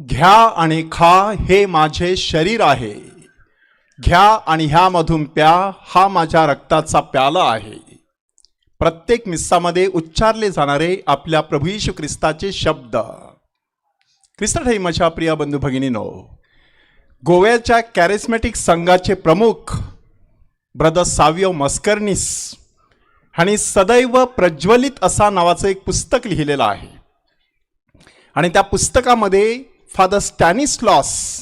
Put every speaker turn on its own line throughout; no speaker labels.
घ्या आणि खा हे माझे शरीर आहे. घ्या आणि ह्यामधून प्या हा माझ्या रक्ताचा प्याला आहे. प्रत्येक मिस्सामध्ये उच्चारले जाणारे आपल्या प्रभू यशू ख्रिस्ताचे शब्द. ख्रिस्ताठाई माझ्या प्रिय बंधू भगिनीनो गोव्याच्या कॅरिस्मॅटिक संघाचे प्रमुख ब्रदर सावियो मस्कर्निस आणि सदैव प्रज्वलित असा नावाचं एक पुस्तक लिहिलेलं आहे. आणि त्या पुस्तकामध्ये फादर स्टॅनिस्लॉस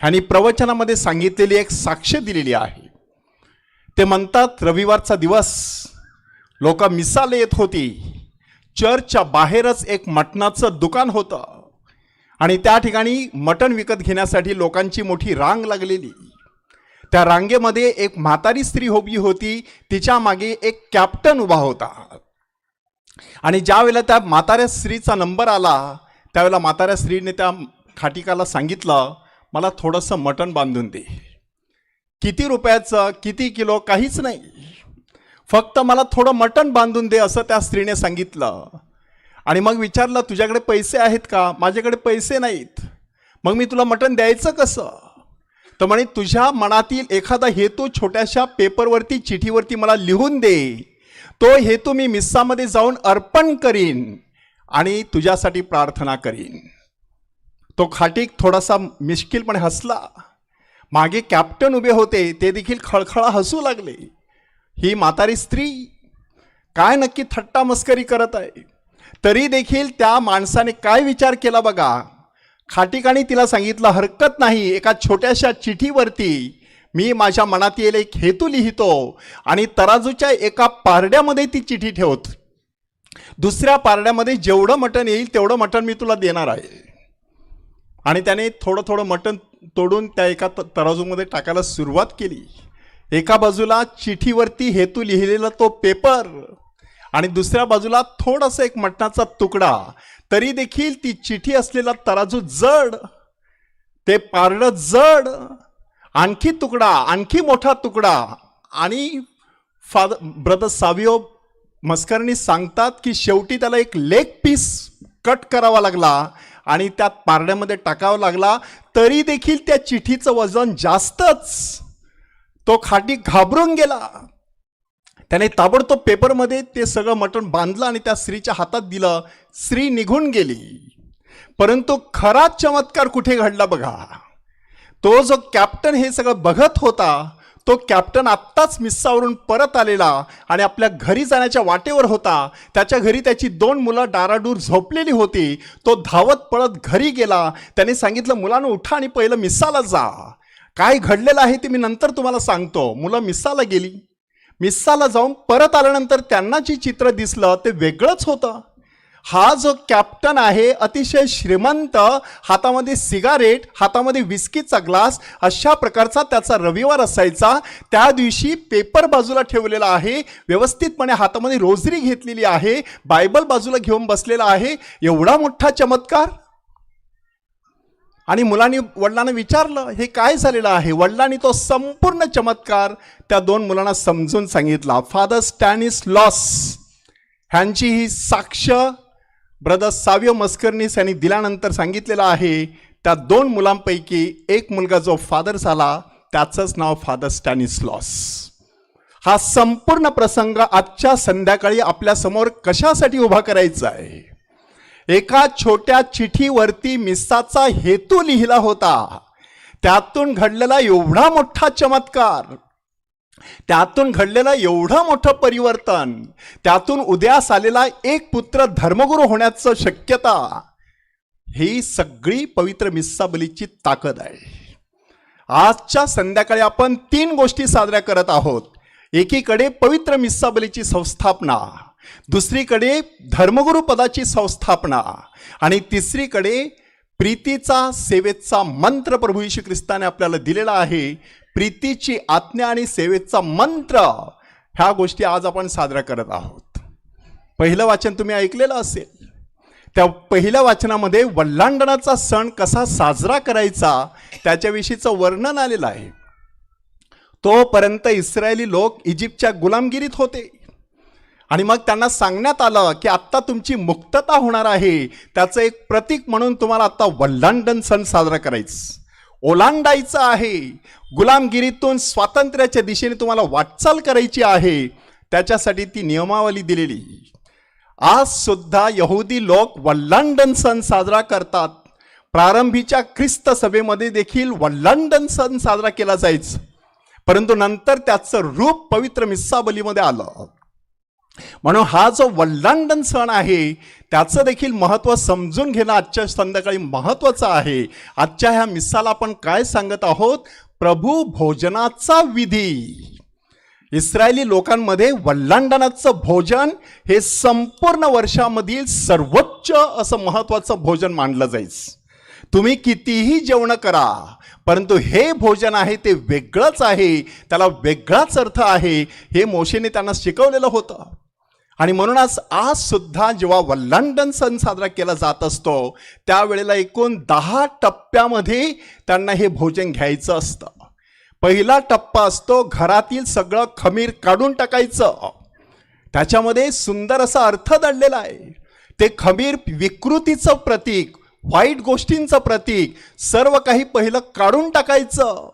ह्यांनी प्रवचनामध्ये सांगितलेली एक साक्ष दिलेली आहे. ते म्हणतात रविवारचा दिवस. लोक मिसाल येत होती. चर्चच्या बाहेरच एक मटणाचं दुकान होतं. आणि त्या ठिकाणी मटण विकत घेण्यासाठी लोकांची मोठी रांग लागलेली. त्या रांगेमध्ये एक म्हातारी स्त्री उभी होती. तिच्यामागे एक कॅप्टन उभा होता. आणि ज्या वेळेला त्या म्हाताऱ्या स्त्रीचा नंबर आला त्यावेळेला म्हाताऱ्या स्त्रीने त्या खाटिकाला सांगितलं मला थोडंसं मटण बांधून दे. किती रुपयाचं किती किलो काहीच नाही. फक्त मला थोडं मटण बांधून दे असं त्या स्त्रीने सांगितलं. आणि मग विचारलं तुझ्याकडे पैसे आहेत का? माझ्याकडे पैसे नाहीत. मग मी तुला मटण द्यायचं कसं? तर म्हणे तुझ्या मनातील एखादा हेतू छोट्याशा पेपरवरती चिठीवरती मला लिहून दे. तो हेतू मी मिस्सामध्ये जाऊन अर्पण करीन आणि तुझ्यासाठी प्रार्थना करीन. तो खाटीक थोडासा मिश्किलपणे हसला. मागे कॅप्टन उभे होते ते देखील खळखळा हसू लागले. ही म्हातारी स्त्री काय नक्की थट्टा मस्करी करत आहे? तरी देखील त्या माणसाने काय विचार केला बघा? खाटिकाणी तिला सांगितलं हरकत नाही एका छोट्याशा चिठीवरती मी माझ्या मनात येईल एक हेतू लिहितो आणि तराजूच्या एका पारड्यामध्ये ती चिठी ठेवत. दुसऱ्या पारड्यामध्ये जेवढं मटण येईल तेवढं मटण मी तुला देणार आहे. आणि त्याने थोडं थोडं मटण तोडून त्या एका त- तराजूमध्ये टाकायला सुरुवात केली. एका बाजूला चिठीवरती हेतू लिहिलेला तो पेपर आणि दुसऱ्या बाजूला थोडासा एक मटणाचा तुकडा. तरी देखील ती चिठी असलेला तराजू जड ते पारडं जड आणखी तुकडा आणखी मोठा तुकडा. आणि फादर ब्रदर सावियो मस्करणी सांगतात की शेवटी त्याला एक लेग पीस कट करावा लागला. आणि त्यात पारड्यामध्ये टाकावा लागला तरी देखील त्या चिठीचं वजन जास्तच. तो खाटी घाबरून गेला. त्याने ताबडतोब पेपरमध्ये ते सगळं मटण बांधलं आणि त्या स्त्रीच्या हातात दिलं. स्त्री निघून गेली. परंतु खरा चमत्कार कुठे घडला बघा? तो जो कॅप्टन हे सगळं बघत होता तो कॅप्टन आत्ताच मिस्सावरून परत आलेला आणि आपल्या घरी जाण्याच्या वाटेवर होता. त्याच्या घरी त्याची दोन मुलं डाराडूर झोपलेली होती. तो धावत पळत घरी गेला. त्याने सांगितलं मुलानं उठा आणि पहिलं मिस्साला जा. काय घडलेलं आहे ते मी नंतर तुम्हाला सांगतो. मुलं मिस्साला गेली. मिस्साला जाऊन परत आल्यानंतर त्यांना जी चित्र दिसलं ते वेगळंच होतं. हा जो कॅप्टन आहे अतिशय श्रीमंत हातामध्ये सिगारेट हातामध्ये विस्कीचा ग्लास अशा प्रकारचा त्याचा रविवार असायचा. त्या दिवशी पेपर बाजूला ठेवलेला आहे. व्यवस्थितपणे हातामध्ये रोजरी घेतलेली आहे. बायबल बाजूला घेऊन बसलेला आहे. एवढा मोठा चमत्कार? आणि मुलांनी वडिलांना विचारलं हे काय झालेलं आहे? वडिलांनी तो संपूर्ण चमत्कार त्या दोन मुलांना समजून सांगितला. फादर स्टॅनिस लॉस ह्यांची ही साक्ष ब्रदर साव्य मस्करनीस यांनी दिल्यानंतर सांगितलेलं आहे त्या दोन मुलांपैकी एक मुलगा जो फादर झाला त्याचंच नाव फादर स्टॅनिस्लॉस हा संपूर्ण प्रसंग आजच्या संध्याकाळी आपल्यासमोर कशासाठी उभा करायचा आहे? एका छोट्या चिठीवरती मिस्साचा हेतू लिहिला होता. त्यातून घडलेला एवढा मोठा चमत्कार त्यातून घडलेलं एवढं मोठं परिवर्तन त्यातून उदयास आलेला एक पुत्र धर्मगुरू होण्याचं शक्यता ही सगळी पवित्र मिस्साबलीची ताकद आहे. आजच्या संध्याकाळी आपण तीन गोष्टी साजऱ्या करत आहोत. एकीकडे पवित्र मिस्साबलीची संस्थापना दुसरीकडे धर्मगुरू पदाची संस्थापना आणि तिसरीकडे प्रीतीचा सेवेचा मंत्र प्रभू श्री ख्रिस्ताने आपल्याला दिलेला आहे. प्रीतीची आज्ञा आणि सेवेचा मंत्र ह्या गोष्टी आज आपण साजऱ्या करत आहोत. पहिलं वाचन तुम्ही ऐकलेलं असेल. त्या पहिल्या वाचनामध्ये वल्लांडणाचा सण कसा साजरा करायचा त्याच्याविषयीचं वर्णन आलेलं आहे. तोपर्यंत इस्रायली लोक इजिप्तच्या गुलामगिरीत होते. आणि मग त्यांना सांगण्यात आलं की आत्ता तुमची मुक्तता होणार आहे. त्याचं एक प्रतीक म्हणून तुम्हाला आत्ता वल्लांडन सण साजरा करायचं. ओलांडायचं आहे. गुलामगिरीतून स्वातंत्र्याच्या दिशेने तुम्हाला वाटचाल करायची आहे. त्याच्यासाठी ती नियमावली दिलेली. आज सुद्धा यहुदी लोक वल्लांडन सण साजरा करतात. प्रारंभीच्या ख्रिस्त सभेमध्ये देखील वल्लांडन सण साजरा केला जायचं. परंतु नंतर त्याचं रूप पवित्र मिस्साबलीमध्ये आलं. म्हणून हा जो वल्लांडन सण आहे त्याचं देखील महत्त्व समजून घेणं आजच्या संध्याकाळी महत्त्वाचं आहे. आजच्या ह्या मिस्साला आपण काय सांगत आहोत? प्रभू भोजनाचा विधी. इस्रायली लोकांमध्ये वल्लांडणाचं भोजन हे संपूर्ण वर्षामधील सर्वोच्च असं महत्त्वाचं भोजन मानलं जायचं तुम्ही कितीही जेवण करा परंतु हे भोजन आहे ते वेगळंच आहे. त्याला वेगळाच अर्थ आहे. हे मोशेने त्यांना शिकवलेलं होतं. आणि म्हणूनच आज सुद्धा जेव्हा वल्लांडन सण साजरा केला जात असतो त्यावेळेला एकूण दहा टप्प्यामध्ये त्यांना हे भोजन घ्यायचं असतं. पहिला टप्पा असतो घरातील सगळं खमीर काढून टाकायचं. त्याच्यामध्ये सुंदर असा अर्थ दडलेला आहे. ते खमीर विकृतीचं प्रतीक वाईट गोष्टींचं प्रतीक सर्व काही पहिलं काढून टाकायचं.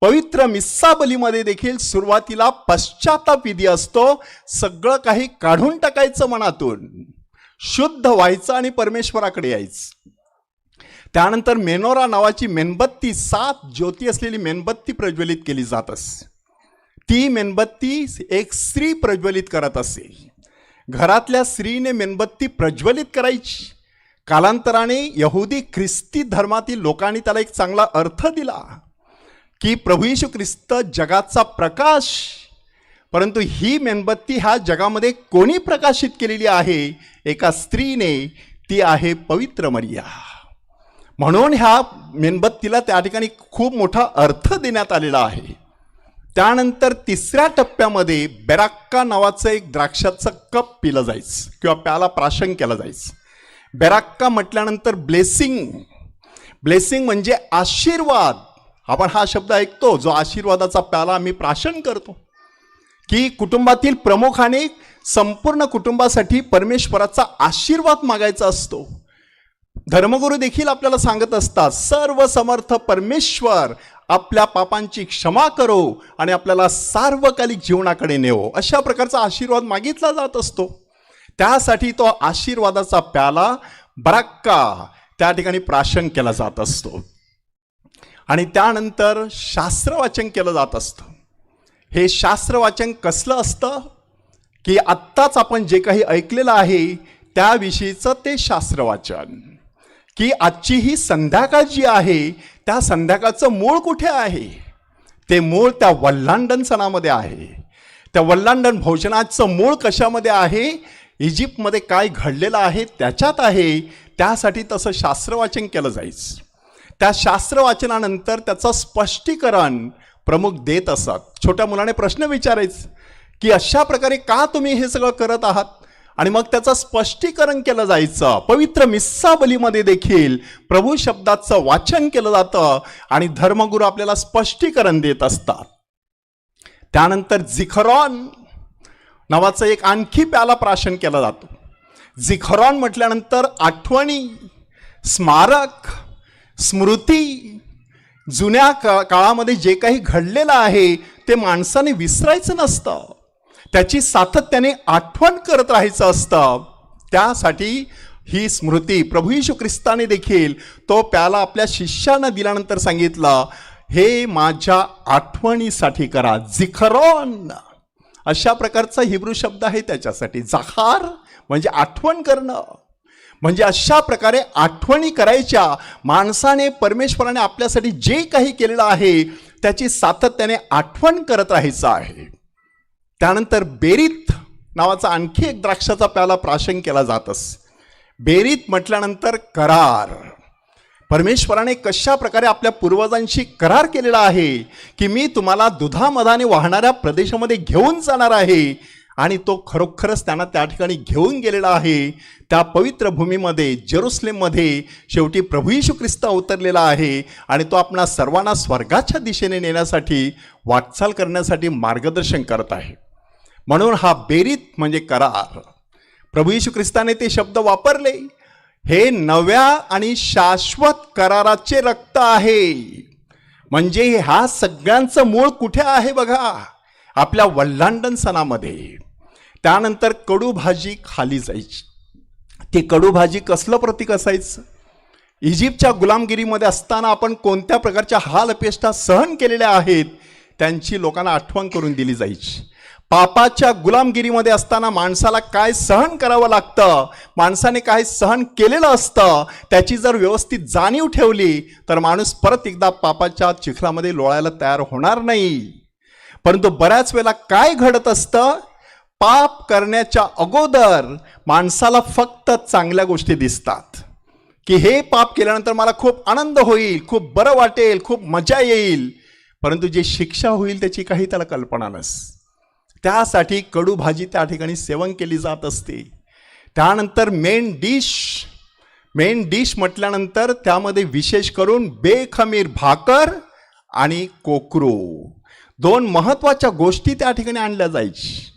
पवित्र मिस्साबलीमध्ये देखील सुरुवातीला पश्चाताप विधी असतो. सगळं काही काढून टाकायचं मनातून. शुद्ध व्हायचं आणि परमेश्वराकडे यायचं. त्यानंतर मेनोरा नावाची मेणबत्ती सात ज्योती असलेली मेणबत्ती प्रज्वलित केली जात असे. ती मेणबत्ती एक स्त्री प्रज्वलित करत असे. घरातल्या स्त्रीने मेणबत्ती प्रज्वलित करायची. कालांतराने यहुदी ख्रिस्ती धर्मातील लोकांनी त्याला एक चांगला अर्थ दिला. की प्रभू येशू ख्रिस्त जगाचा प्रकाश परंतु ही मेणबत्ती ह्या जगामध्ये कोणी प्रकाशित केलेली आहे? एका स्त्रीने. ती आहे पवित्र मरिया. म्हणून ह्या मेणबत्तीला त्या ठिकाणी खूप मोठा अर्थ देण्यात आलेला आहे. त्यानंतर तिसऱ्या टप्प्यामध्ये बेराक्का नावाचं एक द्राक्षाचं कप पिलं जायचं किंवा प्याला प्राशन केलं जायचं बेराक्का म्हटल्यानंतर ब्लेसिंग. ब्लेसिंग म्हणजे आशीर्वाद. आपण हा शब्द ऐकतो जो आशीर्वादाचा प्याला आम्ही प्राशन करतो. की कुटुंबातील प्रमुखाने संपूर्ण कुटुंबासाठी परमेश्वराचा आशीर्वाद मागायचा असतो. धर्मगुरू देखील आपल्याला सांगत असतात सर्व समर्थ परमेश्वर आपल्या पापांची क्षमा करो आणि आपल्याला सार्वकालिक जीवनाकडे नेवो. अशा प्रकारचा आशीर्वाद मागितला जात असतो. त्यासाठी तो आशीर्वादाचा प्याला बराक्का त्या ठिकाणी प्राशन केला जात असतो. आणि त्यानंतर शास्त्रवाचन केलं जात असतं. हे शास्त्रवाचन कसलं असतं? की आत्ताच आपण जे काही ऐकलेलं आहे त्याविषयीचं ते शास्त्रवाचन. की आजची ही संध्याकाळ जी आहे त्या संध्याकाळचं मूळ कुठे आहे? ते मूळ त्या वल्लांडन सणामध्ये आहे. त्या वल्लांडन भोजनाचं मूळ कशामध्ये आहे? इजिप्तमध्ये काय घडलेलं आहे? त्याच्यात आहे. त्यासाठी तसं शास्त्रवाचन केलं जायचं त्या शास्त्रवाचनानंतर त्याचं स्पष्टीकरण प्रमुख देत असत. छोट्या मुलाने प्रश्न विचारायचं की अशा प्रकारे का तुम्ही हे सगळं करत आहात? आणि मग त्याचं स्पष्टीकरण केलं जायचं. पवित्र मिस्साबलीमध्ये देखील प्रभू शब्दाचं वाचन केलं जातं आणि धर्मगुरू आपल्याला स्पष्टीकरण देत असतात. त्यानंतर झिखरॉन नावाचं एक आणखी प्याला प्राशन केलं जातो. झिखरॉन म्हटल्यानंतर आठवणी स्मारक स्मृती. जुन्या का काळामध्ये जे काही घडलेलं आहे ते माणसाने विसरायचं नसतं. त्याची सातत्याने आठवण करत राहायचं असतं. त्यासाठी ही स्मृती प्रभू यशू ख्रिस्ताने देखील तो प्याला आपल्या शिष्यांना दिल्यानंतर सांगितलं हे माझ्या आठवणीसाठी करा जिखरॉन. अशा प्रकारचा हिब्रू शब्द आहे त्याच्यासाठी. जाखार म्हणजे आठवण करणं. म्हणजे अशा प्रकारे आठवणी करायच्या माणसाने परमेश्वराने आपल्यासाठी जे काही केलेलं आहे त्याची सातत्याने आठवण करत राहायचं आहे. त्यानंतर बेरीत नावाचा आणखी एक द्राक्षाचा प्याला प्राशन केला जातच बेरीत म्हटल्यानंतर करार. परमेश्वराने कशा प्रकारे आपल्या पूर्वजांशी करार केलेला आहे की मी तुम्हाला दुधामधाने वाहणाऱ्या प्रदेशामध्ये घेऊन जाणार आहे आणि तो खरोखरच त्यांना त्या ठिकाणी घेऊन गेलेला आहे. त्या पवित्र भूमीमध्ये जेरुसलेममध्ये शेवटी प्रभू येशू ख्रिस्त अवतरलेला आहे आणि तो आपणा सर्वांना स्वर्गाच्या दिशेने नेण्यासाठी वाटचाल करण्यासाठी मार्गदर्शन करत आहे. म्हणून हा बेरीत म्हणजे करार. प्रभू येशू ख्रिस्ताने ते शब्द वापरले. हे नव्या आणि शाश्वत कराराचे रक्त आहे. म्हणजे ह्या सगळ्यांचं मूळ कुठे आहे बघा? आपल्या वल्लांडन सणामध्ये त्यानंतर कडू भाजी खाली जायची. ती कडू भाजी कसलं प्रतीक असायचं? इजिप्तच्या गुलामगिरीमध्ये असताना आपण कोणत्या प्रकारच्या हाल अपेष्टा सहन केलेल्या आहेत? त्यांची लोकांना आठवण करून दिली जायची. पापाच्या गुलामगिरीमध्ये असताना माणसाला काय सहन करावं लागतं? माणसाने काय सहन केलेलं असतं? त्याची जर व्यवस्थित जाणीव ठेवली तर माणूस परत एकदा पापाच्या चिखलामध्ये लोळायला तयार होणार नाही. परंतु बऱ्याच वेळेला काय घडत असतं? पाप करण्याच्या अगोदर माणसाला फक्त चांगल्या गोष्टी दिसतात. की हे पाप केल्यानंतर मला खूप आनंद होईल खूप बरं वाटेल खूप मजा येईल. परंतु जी शिक्षा होईल त्याची काही त्याला कल्पना नस. त्यासाठी कडू भाजी त्या ठिकाणी सेवन केली जात असते. त्यानंतर मेन डिश. मेन डिश म्हटल्यानंतर त्यामध्ये विशेष करून बेखमीर भाकर आणि कोकरू. दोन महत्त्वाच्या गोष्टी त्या ठिकाणी आणल्या जायची.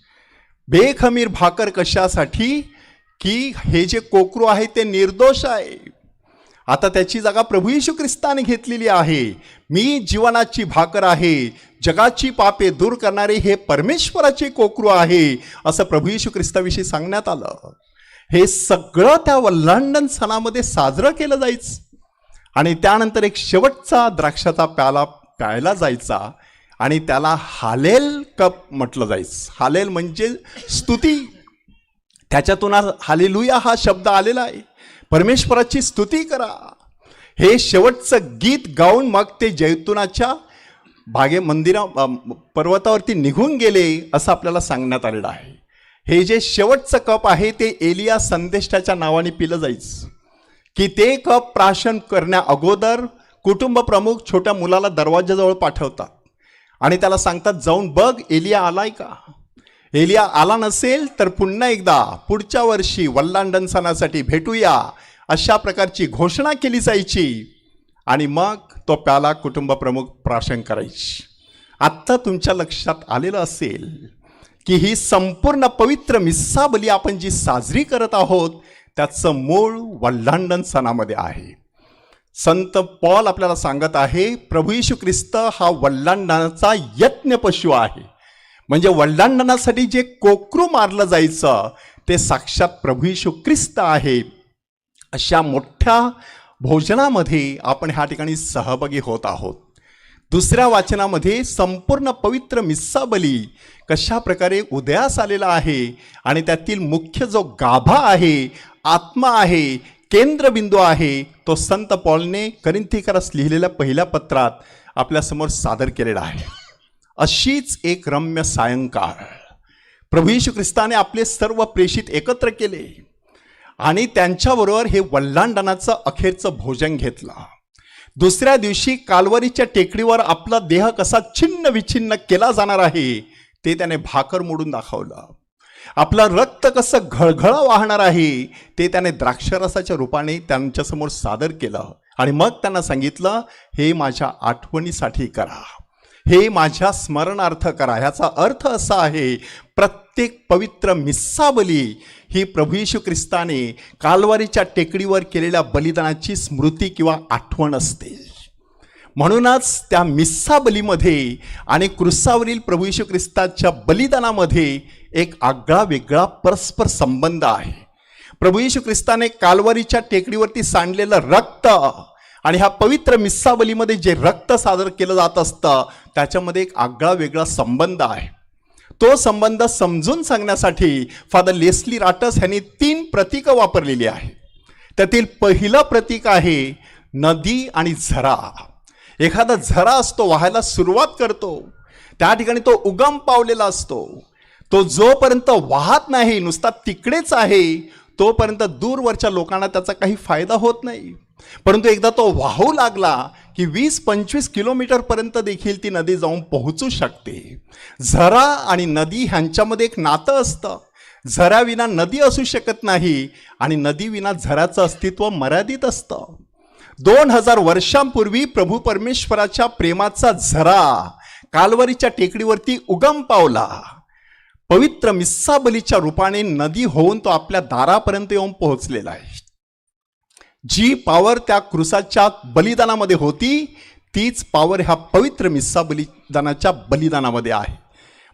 बेखमीर भाकर कशासाठी? की हे जे कोकरू आहे ते निर्दोष आहे. आता त्याची जागा प्रभू येशू ख्रिस्ताने घेतलेली आहे. मी जीवनाची भाकर आहे. जगाची पापे दूर करणारे हे परमेश्वराचे कोकरू आहे असं प्रभू येशू ख्रिस्ताविषयी सांगण्यात आलं. हे सगळं त्या वल्लांडन सणामध्ये साजरं केलं जायचं. आणि त्यानंतर एक शेवटचा द्राक्षाचा प्याला प्यायला जायचा. आणि त्याला हालेल कप म्हटलं जायचं हालेल म्हणजे स्तुती. त्याच्यातून आज हालेलुया हा शब्द आलेला आहे. परमेश्वराची स्तुती करा. हे शेवटचं गीत गाऊन मग ते जैतुनाच्या बागे मंदिरा पर्वतावरती निघून गेले असं आपल्याला सांगण्यात आलेलं आहे. हे जे शेवटचं कप आहे ते एलिया संदेष्टाच्या नावाने पिलं जायचं की ते कप प्राशन करण्या अगोदर कुटुंब प्रमुख छोट्या मुलाला दरवाजाजवळ पाठवतात. आणि त्याला सांगतात जाऊन बघ एलिया आलाय का? एलिया आला नसेल तर पुन्हा एकदा पुढच्या वर्षी वल्लांडन सणासाठी भेटूया. अशा प्रकारची घोषणा केली जायची. आणि मग तो प्याला कुटुंब प्रमुख प्राशन करायची. आत्ता तुमच्या लक्षात आलेलं असेल की ही संपूर्ण पवित्र मिस्साबली आपण जी साजरी करत आहोत त्याचं मूळ वल्लांडन सणामध्ये आहे. संत पॉल आपल्याला सांगत आहे प्रभू येशू ख्रिस्त हा वल्लांडणाचा यज्ञ पशु आहे. म्हणजे वल्लांडणासाठी जे कोकरू मारलं जायचं ते साक्षात प्रभू येशू ख्रिस्त आहे. अशा मोठ्या भोजनामध्ये आपण ह्या ठिकाणी सहभागी होत आहोत. दुसऱ्या वाचनामध्ये संपूर्ण पवित्र मिस्साबली कशा प्रकारे उदयास आलेला आहे आणि त्यातील मुख्य जो गाभा आहे आत्मा आहे केंद्रबिंदू आहे तो संत पॉलने करिंथीकरस लिहिलेल्या पहिल्या पत्रात आपल्यासमोर सादर केलेला आहे. अशीच एक रम्य सायंकाळ. प्रभू यशू ख्रिस्ताने आपले सर्व प्रेषित एकत्र केले आणि त्यांच्याबरोबर हे वल्लांडनाचं अखेरचं भोजन घेतलं. दुसऱ्या दिवशी कालवरीच्या टेकडीवर आपला देह कसा छिन्न विछिन्न केला जाणार आहे ते त्याने भाकर मोडून दाखवलं. आपलं रक्त कसं घळघळ वाहणार आहे ते त्याने द्राक्षरसाच्या रूपाने त्यांच्यासमोर सादर केलं. आणि मग त्यांना सांगितलं हे माझ्या आठवणीसाठी करा. हे माझ्या स्मरणार्थ करा. ह्याचा अर्थ असा आहे प्रत्येक पवित्र मिस्साबली ही प्रभू येशू ख्रिस्ताने कालवारीच्या टेकडीवर केलेल्या बलिदानाची स्मृती किंवा आठवण असते. म्हणूनच त्या मिस्साबलीमध्ये आणि क्रुसावरील प्रभू येशू ख्रिस्ताच्या बलिदानामध्ये एक आगळा वेगळा परस्पर संबंध आहे. प्रभू येशू ख्रिस्ताने कालवारीच्या टेकडीवरती सांडलेलं रक्त आणि ह्या पवित्र मिस्सावलीमध्ये जे रक्त सादर केलं जात असतं त्याच्यामध्ये एक आगळा वेगळा संबंध आहे. तो संबंध समजून सांगण्यासाठी फादर लेस्ली राटस यांनी तीन प्रतीकं वापरलेली आहे त्यातील पहिलं प्रतीक आहे नदी आणि झरा. एखादा झरा असतो वाहायला सुरुवात करतो. त्या ठिकाणी तो उगम पावलेला असतो. तो जोपर्यंत वाहत नाही नुसता तिकडेच आहे तोपर्यंत दूरवरच्या लोकांना त्याचा काही फायदा होत नाही. परंतु एकदा तो वाहू लागला की वीस पंचवीस किलोमीटरपर्यंत देखील ती नदी जाऊन पोहोचू शकते. झरा आणि नदी ह्यांच्यामध्ये एक नातं असतं. झऱ्याविना नदी असू शकत नाही आणि नदीविना झऱ्याचं अस्तित्व मर्यादित असतं. दोन हजार वर्षांपूर्वी प्रभू परमेश्वराच्या प्रेमाचा झरा कालवरीच्या टेकडीवरती उगम पावला. पवित्र मिस्साबलीच्या रूपाने नदी होऊन तो आपल्या दारापर्यंत येऊन पोहोचलेला आहे. जी पावर त्या क्रुसाच्या बलिदानामध्ये होती तीच पावर ह्या पवित्र मिस्सा बलिदानाच्या बलिदानामध्ये आहे.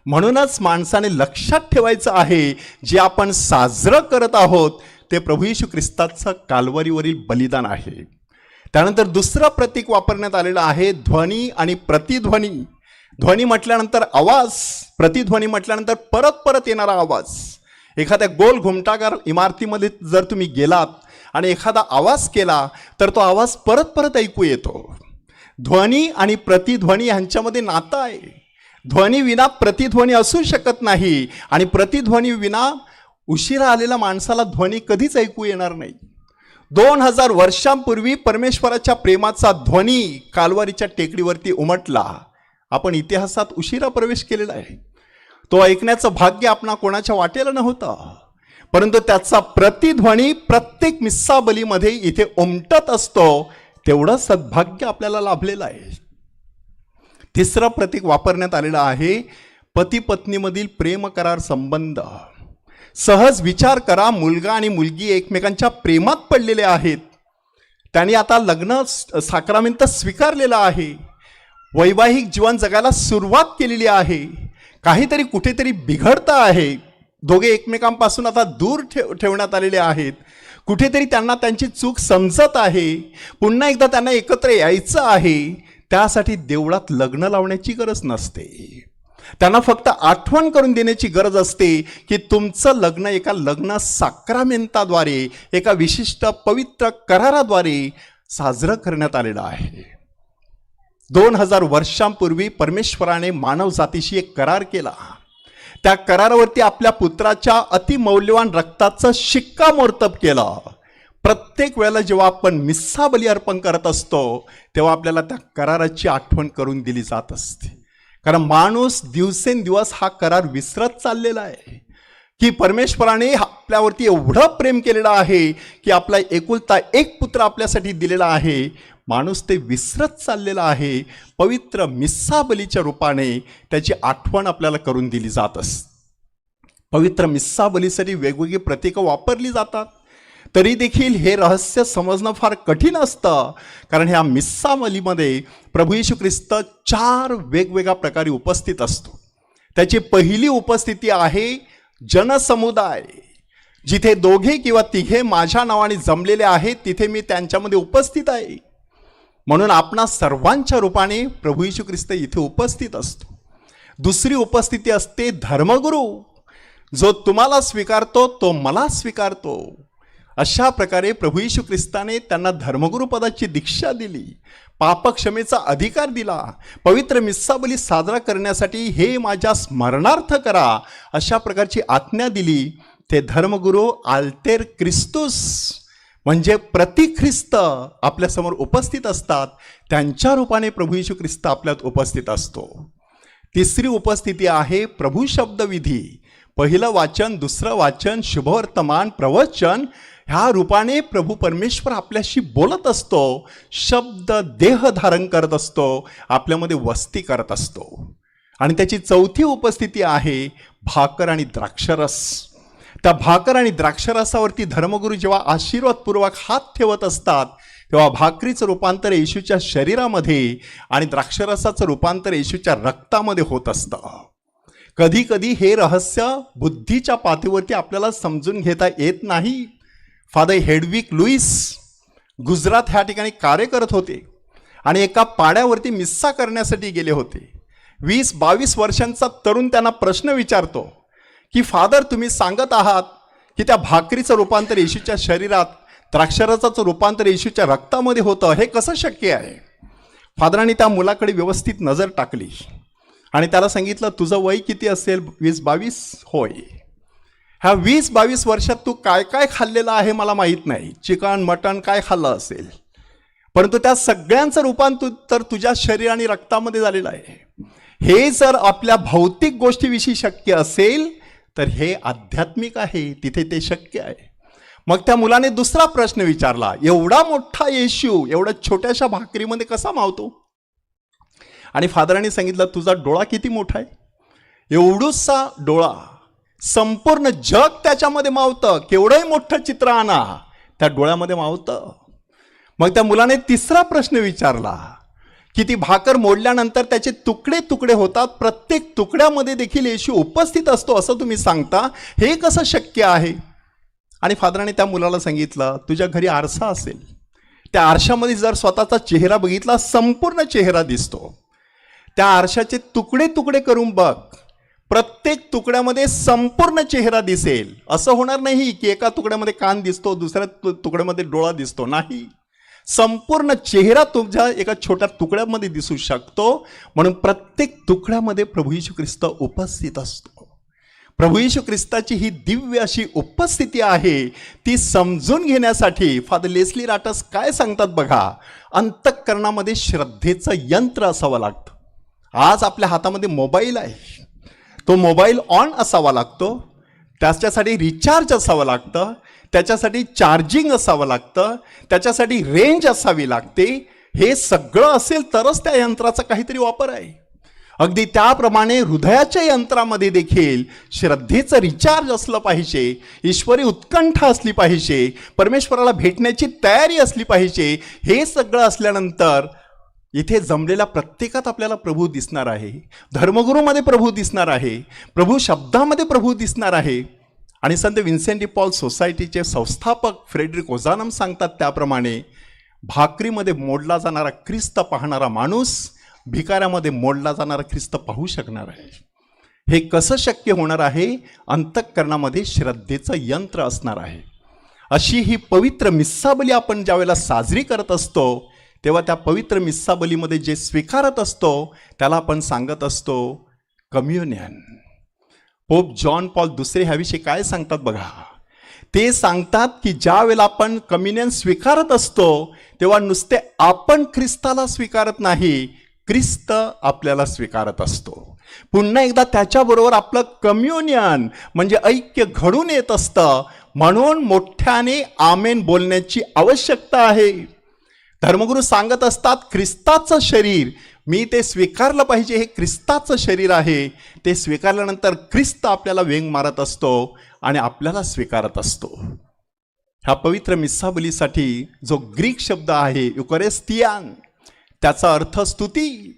म्हणूनच माणसाने लक्षात ठेवायचं आहे जे आपण साजरं करत आहोत ते प्रभू येशू ख्रिस्ताचं कालवरीवरील बलिदान आहे. त्यानंतर दुसरं प्रतीक वापरण्यात आलेलं आहे ध्वनी आणि प्रतिध्वनी. ध्वनी म्हटल्यानंतर आवाज प्रतिध्वनी म्हटल्यानंतर परत परत येणारा आवाज. एखाद्या गोल घुमटागार इमारतीमध्ये जर तुम्ही गेलात आणि एखादा आवाज केला तर तो आवाज परत परत ऐकू येतो. ध्वनी आणि प्रतिध्वनी ह्यांच्यामध्ये नातं आहे. ध्वनी विना प्रतिध्वनी असू शकत नाही आणि प्रतिध्वनी विना उशिरा आलेल्या माणसाला ध्वनी कधीच ऐकू येणार नाही. दोन हजार वर्षांपूर्वी परमेश्वराच्या प्रेमाचा ध्वनी कालवारीच्या टेकडीवरती उमटला. आपण इतिहासात उशिरा प्रवेश केलेला आहे. तो ऐकण्याचं भाग्य आपणा कोणाच्या वाटेला नव्हतं. परंतु त्याचा प्रतिध्वनी प्रत्येक मिस्साबलीमध्ये इथे उमटत असतो तेवढं सद्भाग्य आपल्याला लाभलेलं आहे. तिसरं प्रतीक वापरण्यात आलेलं आहे पती पत्नीमधील प्रेम करार संबंध. सहज विचार करा मुलगा आणि मुलगी एकमेकांच्या प्रेमात पडलेले आहेत. त्यांनी आता लग्न स- साक्रामेंत स्वीकारलेलं आहे. वैवाहिक जीवन जगायला सुरुवात केलेली आहे. काहीतरी कुठेतरी बिघडतं आहे. दोघे एकमेकांपासून आता दूर ठेव ठेवण्यात आलेले आहेत. कुठेतरी त्यांना त्यांची चूक समजत आहे. पुन्हा एकदा त्यांना एकत्र यायचं आहे. त्यासाठी देवळात लग्न लावण्याची गरज नसते. त्यांना फक्त आठवण करून देण्याची गरज असते की तुमचं लग्न एका लग्न साक्रामेंताद्वारे एका विशिष्ट पवित्र कराराद्वारे साजरं करण्यात आलेलं आहे. दोन हजार वर्षांपूर्वी परमेश्वराने मानव जातीशी एक करार केला. त्या करारावरती आपल्या पुत्राच्या अतिमौल्यवान रक्ताचं शिक्कामोर्तब केलं. प्रत्येक वेळेला जेव्हा आपण मिस्सा बली अर्पण करत असतो तेव्हा आपल्याला त्या कराराची आठवण करून दिली जात असते. कारण माणूस दिवसेंदिवस हा करार विसरत चाललेला आहे. की परमेश्वराने आपल्यावरती एवढं प्रेम केलेलं आहे की आपला एकुलता एक पुत्र आपल्यासाठी दिलेला आहे माणूस ते विसरत चाललेला आहे पवित्र मिस्साबलीच्या रूपाने त्याची आठवण आपल्याला करून दिली जात असते पवित्र मिस्साबलीसाठी वेगवेगळी प्रतीकं वापरली जातात. तरी देखील हे रहस्य समजणं फार कठीण असतं कारण ह्या मिस्साबलीमध्ये प्रभू येशू ख्रिस्त चार वेगवेगळ्या प्रकारे उपस्थित असतो. त्याची पहिली उपस्थिती आहे जनसमुदाय. जिथे दोघे किंवा तिघे माझ्या नावाने जमलेले आहेत तिथे मी त्यांच्यामध्ये उपस्थित आहे. म्हणून आपणा सर्वांच्या रूपाने प्रभू यशू ख्रिस्त इथे उपस्थित असतो. दुसरी उपस्थिती असते धर्मगुरू. जो तुम्हाला स्वीकारतो तो मला स्वीकारतो. अशा प्रकारे प्रभू यशू ख्रिस्ताने त्यांना धर्मगुरू पदाची दीक्षा दिली. पापक्षमेचा अधिकार दिला. पवित्र मिस्साबली साजरा करण्यासाठी हे माझ्या स्मरणार्थ करा अशा प्रकारची आज्ञा दिली. ते धर्मगुरू आल्तेर क्रिस्तुस. म्हणजे प्रतिख्रिस्त आपल्यासमोर उपस्थित असतात त्यांच्या रूपाने प्रभू येशू ख्रिस्त आपल्यात उपस्थित असतो. तिसरी उपस्थिती आहे प्रभू शब्दविधी. पहिलं वाचन दुसरं वाचन शुभवर्तमान प्रवचन ह्या रूपाने प्रभू परमेश्वर आपल्याशी बोलत असतो शब्द देह धारण करत असतो आपल्यामध्ये वस्ती करत असतो. आणि त्याची चौथी उपस्थिती आहे भाकर आणि द्राक्षरस. त्या भाकर आणि द्राक्षरसावरती धर्मगुरू जेव्हा आशीर्वादपूर्वक हात ठेवत असतात तेव्हा भाकरीचं रूपांतर येशूच्या शरीरामध्ये आणि द्राक्षरसाचं रूपांतर येशूच्या रक्तामध्ये होत असतं. कधी कधी हे रहस्य बुद्धीच्या पातळीवरती आपल्याला समजून घेता येत नाही. फादर हेडविक लुईस गुजरात ह्या ठिकाणी कार्य करत होते आणि एका पाड्यावरती मिस्सा करण्यासाठी गेले होते. वीस बावीस वर्षांचा तरुण त्यांना प्रश्न विचारतो की फादर तुम्ही सांगत आहात की त्या भाकरीचं रूपांतर येशूच्या शरीरात द्राक्षरसाचं रूपांतर येशूच्या रक्तामध्ये होतं हे कसं शक्य आहे? फादरांनी त्या मुलाकडे व्यवस्थित नजर टाकली आणि त्याला सांगितलं तुझं वय किती असेल? वीस बावीस? होय. ह्या वीस बावीस वर्षात तू काय काय खाल्लेलं आहे मला माहीत नाही. चिकन मटण काय खाल्लं असेल? परंतु त्या सगळ्यांचं रूपांतर तर तुझ्या शरीर आणि रक्तामध्ये झालेलं आहे. हे जर आपल्या भौतिक गोष्टीविषयी शक्य असेल तर हे आध्यात्मिक आहे तिथे ते शक्य आहे. मग त्या मुलाने दुसरा प्रश्न विचारला एवढा मोठा येशू एवढ्या छोट्याशा भाकरीमध्ये कसा मावतो? आणि फादरांनी सांगितलं तुझा डोळा किती मोठा आहे? एवढूसा डोळा. संपूर्ण जग त्याच्यामध्ये मावतं. केवढंही मोठं चित्र आणा त्या डोळ्यामध्ये मावतं. मग त्या मुलाने तिसरा प्रश्न विचारला की ती भाकर मोडल्यानंतर त्याचे तुकडे तुकडे होतात. प्रत्येक तुकड्यामध्ये देखील येशू उपस्थित असतो असं तुम्ही सांगता. हे कसं शक्य आहे? आणि फादराने त्या मुलाला सांगितलं तुझ्या घरी आरसा असेल. त्या आरशामध्ये जर स्वतःचा चेहरा बघितला संपूर्ण चेहरा दिसतो. त्या आरशाचे तुकडे तुकडे करून बघ. प्रत्येक तुकड्यामध्ये संपूर्ण चेहरा दिसेल. असं होणार नाही की एका तुकड्यामध्ये कान दिसतो दुसऱ्या तुकड्यामध्ये डोळा दिसतो. नाही. संपूर्ण चेहरा तुमच्या एका छोट्या तुकड्यामध्ये दिसू शकतो. म्हणून प्रत्येक तुकड्यामध्ये प्रभू यीशू ख्रिस्त उपस्थित असतो. प्रभू येशू ख्रिस्ताची ही दिव्य अशी उपस्थिती आहे ती समजून घेण्यासाठी फादर लेस्ली राटस काय सांगतात बघा अंतःकरणामध्ये श्रद्धेचं यंत्र असावं लागतं. आज आपल्या हातामध्ये मोबाईल आहे. तो मोबाईल ऑन असावा लागतो. त्याच्यासाठी रिचार्ज असावं लागतं. त्याच्यासाठी चार्जिंग असावं लागतं त्याच्यासाठी रेंज असावी लागते. हे सगळं असेल तरच त्या यंत्राचा काहीतरी वापर आहे. अगदी त्याप्रमाणे हृदयाच्या यंत्रामध्ये देखील श्रद्धेचं रिचार्ज असलं पाहिजे ईश्वरी उत्कंठा असली पाहिजे परमेश्वराला भेटण्याची तयारी असली पाहिजे हे सगळं असल्यानंतर इथे जमलेल्या प्रत्येकात आपल्याला प्रभू दिसणार आहे. धर्मगुरूमध्ये प्रभू दिसणार आहे. प्रभू शब्दामध्ये प्रभू दिसणार आहे. आणि संत विन्सेंटी पॉल सोसायटीचे संस्थापक फ्रेडरिक ओझानम सांगतात त्याप्रमाणे भाकरीमध्ये मोडला जाणारा ख्रिस्त पाहणारा माणूस भिकाऱ्यामध्ये मोडला जाणारा ख्रिस्त पाहू शकणार आहे. हे कसं शक्य होणार आहे? अंतःकरणामध्ये श्रद्धेचं यंत्र असणार आहे. अशी ही पवित्र मिस्साबली आपण ज्यावेळेला साजरी करत असतो तेव्हा त्या पवित्र मिस्साबलीमध्ये जे स्वीकारत असतो त्याला आपण सांगत असतो कम्युनियन. पोप जॉन पॉल दुसरे ह्याविषयी काय सांगतात बघा. ते सांगतात की ज्या वेळेला आपण कम्युनियन स्वीकारत असतो तेव्हा नुसते आपण ख्रिस्ताला स्वीकारत नाही ख्रिस्त आपल्याला स्वीकारत असतो. पुन्हा एकदा त्याच्याबरोबर आपलं कम्युनियन म्हणजे ऐक्य घडून येत असतं म्हणून मोठ्याने आमेन बोलण्याची आवश्यकता आहे. धर्मगुरू सांगत असतात ख्रिस्ताचं शरीर मी ते स्वीकारलं पाहिजे हे ख्रिस्ताचं शरीर आहे. ते स्वीकारल्यानंतर ख्रिस्त आपल्याला वेंग मारत असतो आणि आपल्याला स्वीकारत असतो. ह्या पवित्र मिस्साबलीसाठी जो ग्रीक शब्द आहे युकरेस्तियान त्याचा अर्थ स्तुती.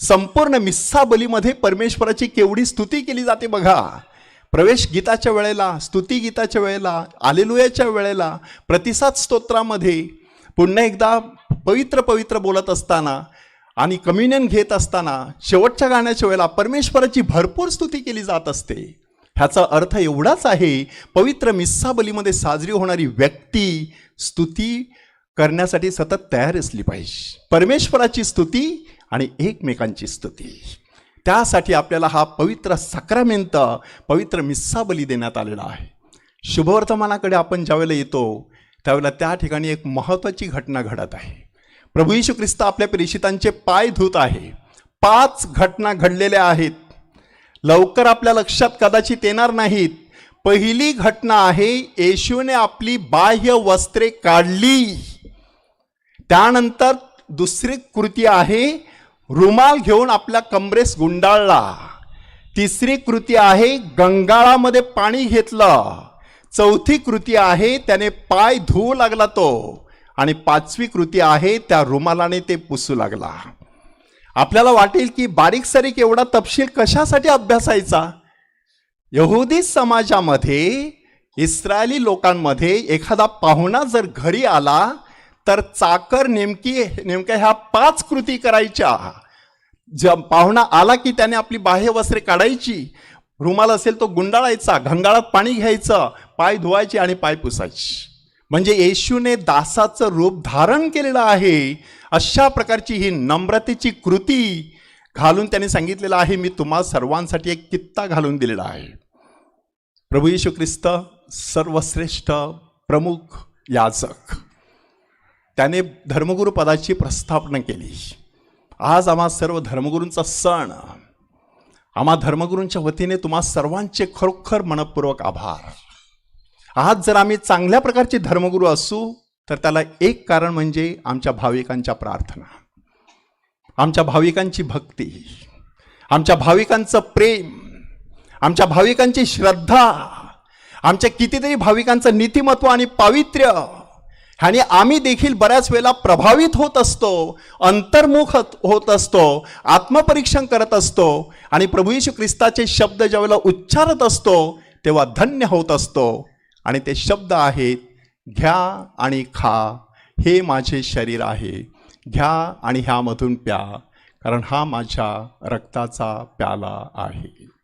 संपूर्ण मिस्साबलीमध्ये परमेश्वराची केवढी स्तुती केली जाते बघा. प्रवेश गीताच्या वेळेला स्तुती गीताच्या वेळेला आलेलुयाच्या वेळेला प्रतिसाद स्तोत्रामध्ये पुन्हा एकदा पवित्र पवित्र बोलत असताना आणि कम्युनियन घेत असताना शेवटच्या गाण्याच्या वेळेला परमेश्वराची भरपूर स्तुती केली जात असते. ह्याचा अर्थ एवढाच आहे पवित्र मिस्साबलीमध्ये साजरी होणारी व्यक्ती स्तुती करण्यासाठी सतत तयार असली पाहिजे. परमेश्वराची स्तुती आणि एकमेकांची स्तुती. त्यासाठी आपल्याला हा पवित्र सक्रामेंत पवित्र मिस्साबली देण्यात आलेला आहे. शुभवर्तमानाकडे आपण ज्यावेळेला येतो त्यावेळेला त्या ठिकाणी एक महत्त्वाची घटना घडत आहे. प्रभू येशू ख्रिस्त आपल्या प्रेषितांचे पाय धुत आहे. पाच घटना घडलेल्या आहेत. लवकर आपल्या लक्षात कदाचित येणार नाहीत. पहिली घटना आहे येशूने आपली बाह्य वस्त्रे काढली. त्यानंतर दुसरी कृती आहे रुमाल घेऊन आपल्या कमरेस गुंडाळला. तिसरी कृती आहे गंगाळामध्ये पाणी घेतलं. चौथी कृती आहे त्याने पाय धुवू लागला तो. आणि पाचवी कृती आहे त्या रुमालाने ते पुसू लागला. आपल्याला वाटेल की बारीक सारीक एवढा तपशील कशासाठी अभ्यासायचा? यहुदी समाजामध्ये इस्रायली लोकांमध्ये एखादा पाहुणा जर घरी आला तर चाकर नेमकी नेमक्या ह्या पाच कृती करायच्या. ज पाहुणा आला की त्याने आपली बाह्य वस्त्रे काढायची. रुमाल असेल तो गुंडाळायचा घंगाळात पाणी घ्यायचं पाय धुवायचे आणि पाय पुसायची. म्हणजे येशूने दासाचं रूप धारण केलेलं आहे अशा प्रकारची ही नम्रतेची कृती घालून त्याने सांगितलेलं आहे. मी तुम्हा सर्वांसाठी एक कित्ता घालून दिलेला आहे. प्रभू येशू ख्रिस्त सर्वश्रेष्ठ प्रमुख याचक त्याने धर्मगुरू पदाची प्रस्थापना केली. आज आम्हा सर्व धर्मगुरूंचा सण. आम्हा धर्मगुरूंच्या वतीने तुम्हा सर्वांचे खरोखर मनपूर्वक आभार. आज जर आम्ही चांगल्या प्रकारचे धर्मगुरू असू तर त्याला एक कारण म्हणजे आमच्या भाविकांच्या प्रार्थना. आमच्या भाविकांची भक्ती आमच्या भाविकांचं प्रेम आमच्या भाविकांची श्रद्धा आमच्या कितीतरी भाविकांचं नीतिमत्व आणि पावित्र्य आणि आम्ही देखील बऱ्याच वेळेला प्रभावित होत असतो अंतर्मुख होत- होत असतो आत्मपरीक्षण करत असतो आणि प्रभू येशू ख्रिस्ताचे शब्द ज्यावेळेला उच्चारत असतो तेव्हा धन्य होत असतो. आणि ते शब्द आहेत घ्या आणि खा हे माझे शरीर आहे. घ्या आणि ह्यामधून प्या कारण हा माझ्या रक्ताचा प्याला आहे.